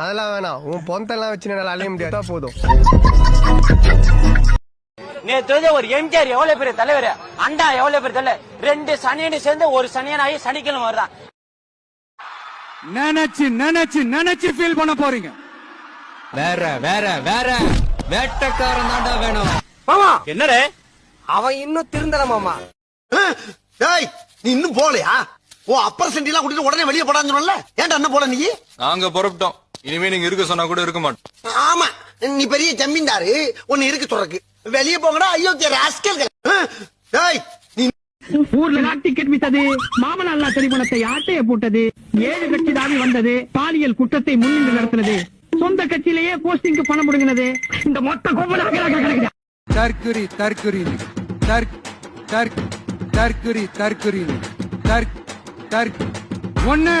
அதெல்லாம் வேணாம். உன் பொந்தெல்லாம் வச்சு என்னால அலைய முடியாது போதும். நேத்து ஒரு எம்ஜிஆர் எவ்வளவு பெரிய தலைவர்? அண்டா எவ்வளவு பெரிய தலைவர்? ரெண்டு சனியனு சேர்ந்து ஒரு சனியன் ஆகி சனிக்கிழமை வர்றான் நினைச்சு நினைச்சு நினைச்சு ஃபீல் பண்ண போறீங்க. வேற வேற வேற. வேட்டக்காரன் தாண்டா வேணும். மாமா! என்னடே? அவன் இன்னும் திருந்தல மாமா. டேய் நீ இன்னும் போலையா ஓ அப்பர் சென்டிலாம் கூட்டிட்டு உடனே வெளியே போடான்னு சொன்னல ஏன்டா என்ன போல நீ? நாங்க புறப்பட்டோம். இனிமே நீங்க இருக்க சொன்னா கூட இருக்க மாட்டோம். ஆமா. நீ பெரிய ஜமீன்தாரு. உன்னை இருக்கு சொல்றக்கு வெளியே போங்கடா. ஐயோ ராஸ்கல் டேய் நீ ஊர்ல டிக்கெட் வித்தது மாமனால்லா திரிபுணத்தை ஆட்டைய போட்டது ஏழு கட்சி தாவி வந்தது பாலியல் குற்றத்தை முன்னின்று நடத்தினது. சொந்த கட்சியிலேயே போஸ்டிங்க்கு பணம் முடுங்கினது இந்த மொத்த கோபம் தற்குறி தற்குறி தர்க் தர்க் தற்குறி தற்குறி தர்க். ஒண்ணு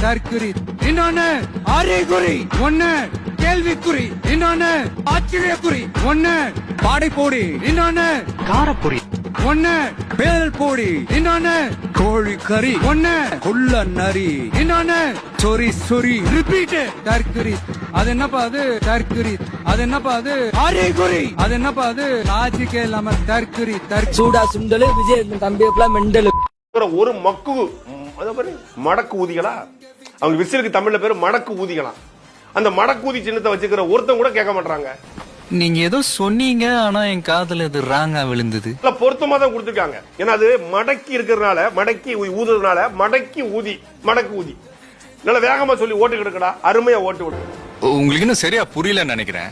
தற்குறி இன்னொன்னு அறிகுறி. ஒண்ணு கேள்விக்குறி. இன்னொன்னு ஆச்சரியக்குறி. ஒண்ணு பாடை போடி இன்னொன்னு காரப்பொடி ஒண்ணு பேல் போடி இன்னொன்னு கோழி கறி ஒண்ணு குள்ள நரி இன்னொன்னு சொரி சொரி ரிப்பீட் தற்குறி அது என்னப்பா அது? தற்குறி அது என்னப்பா அது? அறிகுறி. அது என்னப்பா அது? லாஜிக்கே இல்லாம தற்குறி தற்கு சூடா சுண்டலு விஜய் தம்பி மெண்டலு. ஒரு மக்கு மடக்கு ஊதிகளா? அவங்க விசிலுக்கு தமிழ்ல பேரு மடக்கு ஊதிகளா? அந்த மடக்கு ஊதி சின்னத்தை வச்சுக்கிற ஒருத்தன் கூட கேட்க மாட்டாங்க நீங்க ஏதோ சொன்னீங்க ஆனா என் காதுல இது ராங்கா விழுந்தது. இல்ல பொருத்தமா தான் கொடுத்துருக்காங்க. ஏன்னா அது மடக்கி இருக்கிறதுனால மடக்கி ஊ- ஊதுறதுனால மடக்கி ஊதி மடக்கு ஊதி. நல்ல வேகமா சொல்லி ஓட்டு கிடக்கடா அருமையா ஓட்டு விடு. உங்களுக்கு இன்னும் சரியா புரியலன்னு நினைக்கிறேன்.